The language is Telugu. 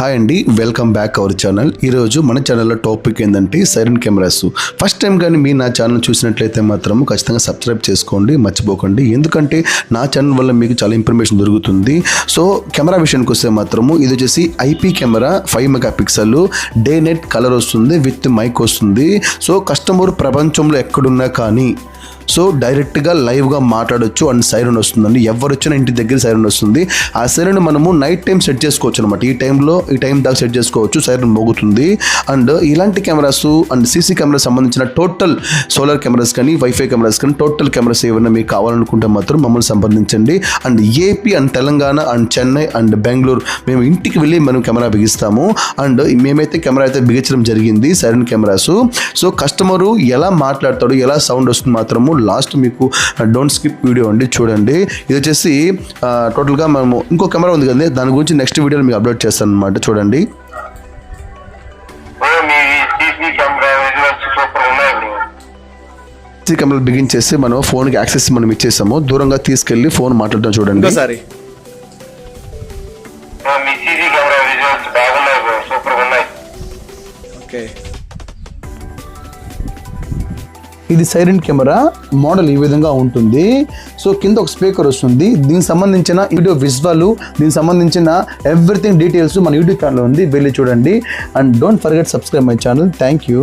హాయ్ అండి వెల్కమ్ బ్యాక్ అవర్ ఛానల్ ఈరోజు మన ఛానల్లో టాపిక్ ఏంటంటే సైరన్ కెమెరాస్ ఫస్ట్ టైం కానీ మీ నా ఛానల్ చూసినట్లయితే మాత్రం ఖచ్చితంగా సబ్స్క్రైబ్ చేసుకోండి మర్చిపోకండి. ఎందుకంటే నా ఛానల్ వల్ల మీకు చాలా ఇన్ఫర్మేషన్ దొరుకుతుంది. సో కెమెరా విషయానికి వస్తే మాత్రము ఇది వచ్చేసి IP camera five mega pixel day night colour వస్తుంది విత్ మైక్ వస్తుంది. సో కస్టమర్ ప్రపంచంలో ఎక్కడున్నా కానీ సో డైరెక్ట్గా లైవ్గా మాట్లాడొచ్చు అండ్ సైరన్ వస్తుందండి. ఎవరు వచ్చినా ఇంటి దగ్గర సైరన్ వస్తుంది. ఆ సైరన్ మనము నైట్ టైం సెట్ చేసుకోవచ్చు అనమాట ఈ టైంలో ఈ టైం దాకా సెట్ చేసుకోవచ్చు. సైరన్ మోగుతుంది. అండ్ ఇలాంటి కెమెరాస్ అండ్ సీసీ కెమెరా సంబంధించిన టోటల్ సోలార్ కెమెరాస్ కానీ వైఫై కెమెరాస్ కానీ టోటల్ కెమెరాస్ ఏమైనా మీకు కావాలనుకుంటే మాత్రం మమ్మల్ని సంప్రదించండి. And AP and Telangana and Chennai and Bengaluru మేము ఇంటికి వెళ్ళి మనం కెమెరా బిగిస్తాము. అండ్ మేమైతే కెమెరా అయితే బిగించడం జరిగింది సైరన్ కెమెరాస్. సో కస్టమరు ఎలా మాట్లాడతాడు ఎలా సౌండ్ వస్తుంది మాత్రము లాస్ట్ మీకు డోంట్ స్కిప్ వీడియో అండి చూడండి. ఇది వచ్చేసి టోటల్గా మనము ఇంకో కెమెరా ఉంది కదండి దాని గురించి నెక్స్ట్ వీడియోలో మీకు అప్లోడ్ చేస్తాను అనమాట చూడండి బ్రో మీ సీసీ కెమెరా కెమెరా బిగించేసి మనం ఫోన్కి యాక్సెస్ మనం ఇచ్చేసాము. దూరంగా తీసుకెళ్ళి ఫోన్ మాట్లాడటం చూడండి. ఇంకోసారి. బ్రో ఇది సైలెంట్ కెమెరా మోడల్ ఈ విధంగా ఉంటుంది. సో కింద ఒక స్పీకర్ వస్తుంది. దీనికి సంబంధించిన వీడియో విజువల్ దీనికి సంబంధించిన ఎవ్రీథింగ్ డీటెయిల్స్ మన యూట్యూబ్ ఛానల్ ఉంది. వెళ్ళి చూడండి. And don't forget subscribe my channel. Thank you.